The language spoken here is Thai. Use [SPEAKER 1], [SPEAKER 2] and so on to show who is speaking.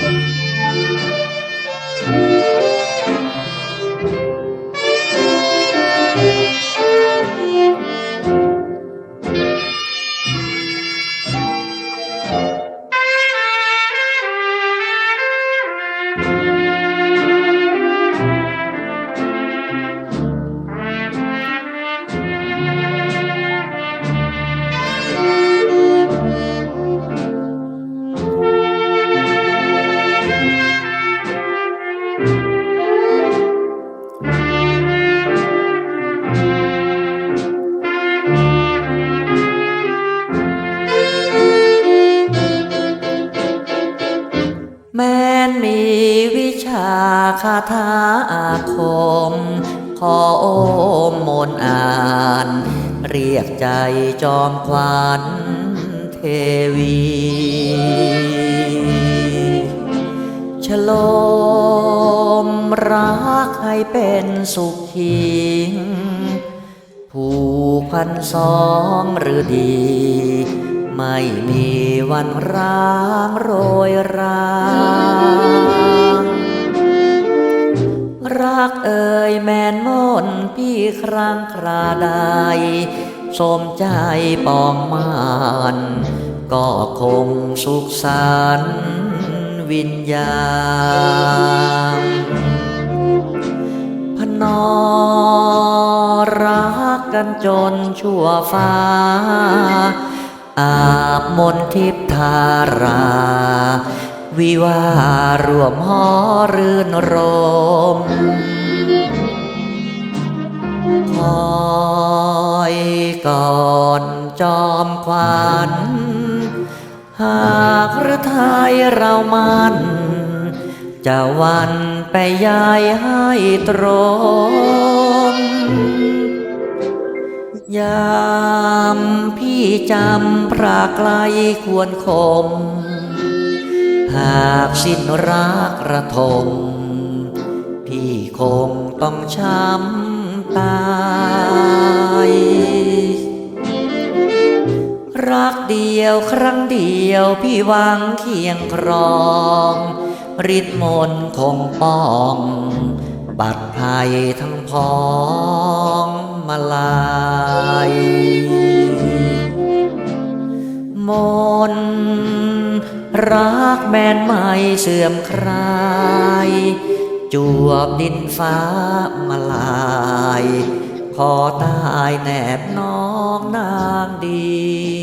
[SPEAKER 1] แม้ นมีวิชาคาถาอาคม ขอโอมมนอ่าน เรียกใจจอมขวัญเทวีฉโลมรักให้เป็นสุขีผูกพันสองหรือดี ไม่มีวันร้างโรยรา กเอ่ยแมนมนพี่ครั้งคราใดสมใจปองมานก็คงสุขสันวิญญาณพนอรักกันจนชั่วฟ้า อาบมนทิพทารา วิวารวมหอรื่นรม คอยก่อนจอมควันหากหรือไทยเรามันจะวันไปย้ายให้ตรงยามพี่จำพระไกลควรคม หากสิ้นรักระทม พี่คงต้องช้ำ ตาย รักเดียวครั้งเดียวพี่หวังเคียงครองฤทธิ์มนต์คงป้อง บัดภัยทั้งพ้องมาลายมนรักแม่นไม่เสื่อมคลาย จวบดินฟ้ามาลาย พอตายแนบน้องนางดี